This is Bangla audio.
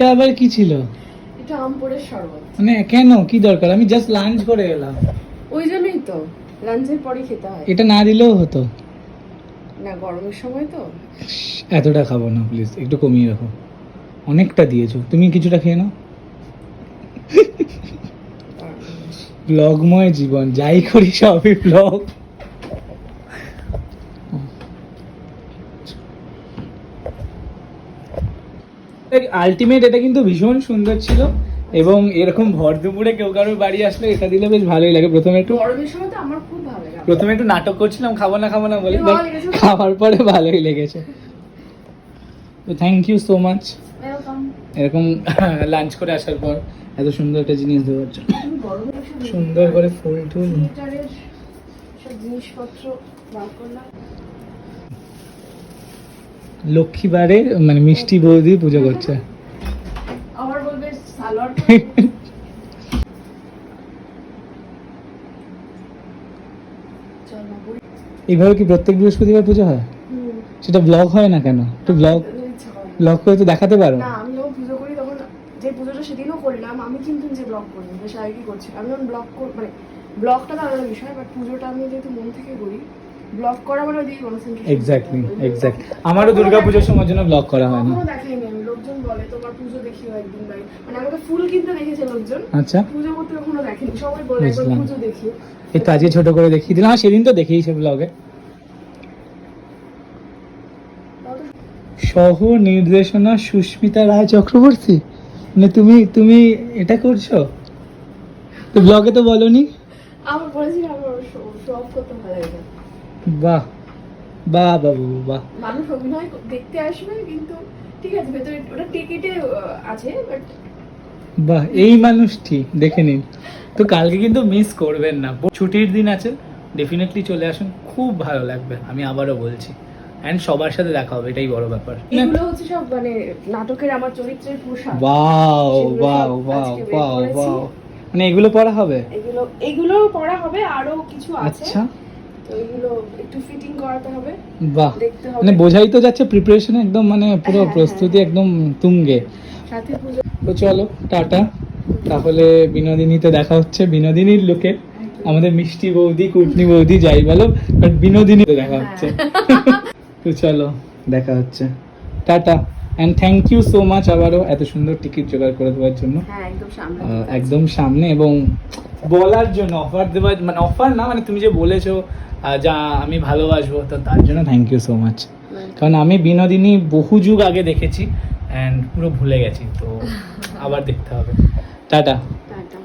এটা আবার কি ছিল? এটা আমপুরের শরবত। মানে কেন? কি দরকার? আমি জাস্ট লাঞ্চ করে এলাম। ওই জন্যই তো। লাঞ্চের পরে খেতে হয়। এটা না দিলেও হতো। না গরমের সময় তো। এতটা খাব না প্লিজ একটু কমিয়ে রাখো। অনেকটা দিয়েছ। তুমি কিছুটা খেয়ে নাও। ব্লগময় জীবন। যাই করি সবই ব্লগ আলটিমেট এটা কিন্তু ভীষণ সুন্দর ছিল। এবং এরকম ভর দুপুরে কেউ কারোর বাড়ি আসলে এটা দিলে বেশ ভালোই লাগে। প্রথমে একটু প্রথমে একটু নাটক করছিলাম খাব না খাব না বলে? খাওয়ার পরে ভালোই লেগেছে। তো থ্যাংক ইউ সো মাচ এরকম লাঞ্চ করে আসার পর এত সুন্দর একটা জিনিস দেওয়ার জন্য। সুন্দর করে ফুল টুল। জিনিসপত্র লক্ষ্মীবারে মানে মিষ্টি বৌদি পুজো করছে। আবার বলবে সালোয়ার এইভাবে কি প্রত্যেক বৃহস্পতিবার পুজো হয়? সেটা ব্লগ হয় না কেন? একটু ব্লগ ব্লগ করে তো দেখাতে পারো। না আমি যখন পুজো করি তখন যে পুজোটা সেদিনও করলাম আমি কিন্তু যে ব্লগ করি বেশ আগে কি করছি। আমি যখন ব্লগ মানে ব্লগটা তো আলাদা বিষয় বাট পুজোটা আমি যেহেতু মন থেকে করি ব্লগ করা মানে এক্স্যাক্টলি এক্স্যাক্ট আমারও সময় জন্য ব্লগ করা হয় না কখনো আমি। লোকজন বলে তোমার পুজো দেখিও একদিন বাড়ি। মানে আমাকে ফুল কিনতে দেখেছে লোকজন। আচ্ছা। পুজো করতে কখনো দেখেনি। সবাই বলে একবার পুজো দেখিও এই তো আজকে ছোট করে দেখিয়ে দিলাম। আর সেদিন তো দেখিয়েছে ব্লগে। সহ নির্দেশনা সুস্মিতা রায় চক্রবর্তী। মানে তুমি তুমি এটা করছ? তো ব্লগে তো বলনি? আমার বলেছি করতে ভালো লাগে। বাহ বাহ বাবু বাহ। মানুষ অভিনয় দেখতে আসবে কিন্তু ঠিক আছে ভেতরে ওটা টিকিটে আছে বাট বাহ এই মানুষটি দেখে নিন। তো কালকে কিন্তু মিস করবেন না। ছুটির দিন আছে ডেফিনেটলি চলে আসুন খুব ভালো লাগবে আমি আবারও বলছি। অ্যান্ড সবার সাথে দেখা হবে এটাই বড় ব্যাপার। এগুলো হচ্ছে সব মানে নাটকের আমার চরিত্রের পোশাক। আজকে বের বাও করেছি। বাও মানে এগুলো পড়া হবে? এগুলো এগুলো পড়া হবে আরও কিছু আছে। আচ্ছা। তো এগুলো একটু ফিটিং করাতে হবে। বাহ। মানে বোঝাই তো যাচ্ছে প্রিপারেশন একদম মানে পুরো হ্যাঁ, প্রস্তুতি একদম তুঙ্গে। তো চলো টাটা। তাহলে বিনোদিনীতে দেখা হচ্ছে বিনোদিনীর লোকে আমাদের মিষ্টি বৌদি কুটনি বৌদি যাই বলো বাট বিনোদিনীতে দেখা হচ্ছে। তো চলো দেখা হচ্ছে। Tata. And thank you so much আবারও এত সুন্দর টিকিট জোগাড় করে দেওয়ার জন্য। হ্যাঁ একদম সামনে। আহ, একদম সামনে এবং বলার জন্য অফার দেওয়ার মানে অফার না মানে তুমি যে বলেছ যা আমি ভালোবাসবো তো তার জন্য থ্যাংক ইউ সো মাচ কারণ আমি বিনোদিনী বহু যুগ আগে দেখেছি অ্যান্ড পুরো ভুলে গেছি তো আবার দেখতে হবে। টাটা। টাটা।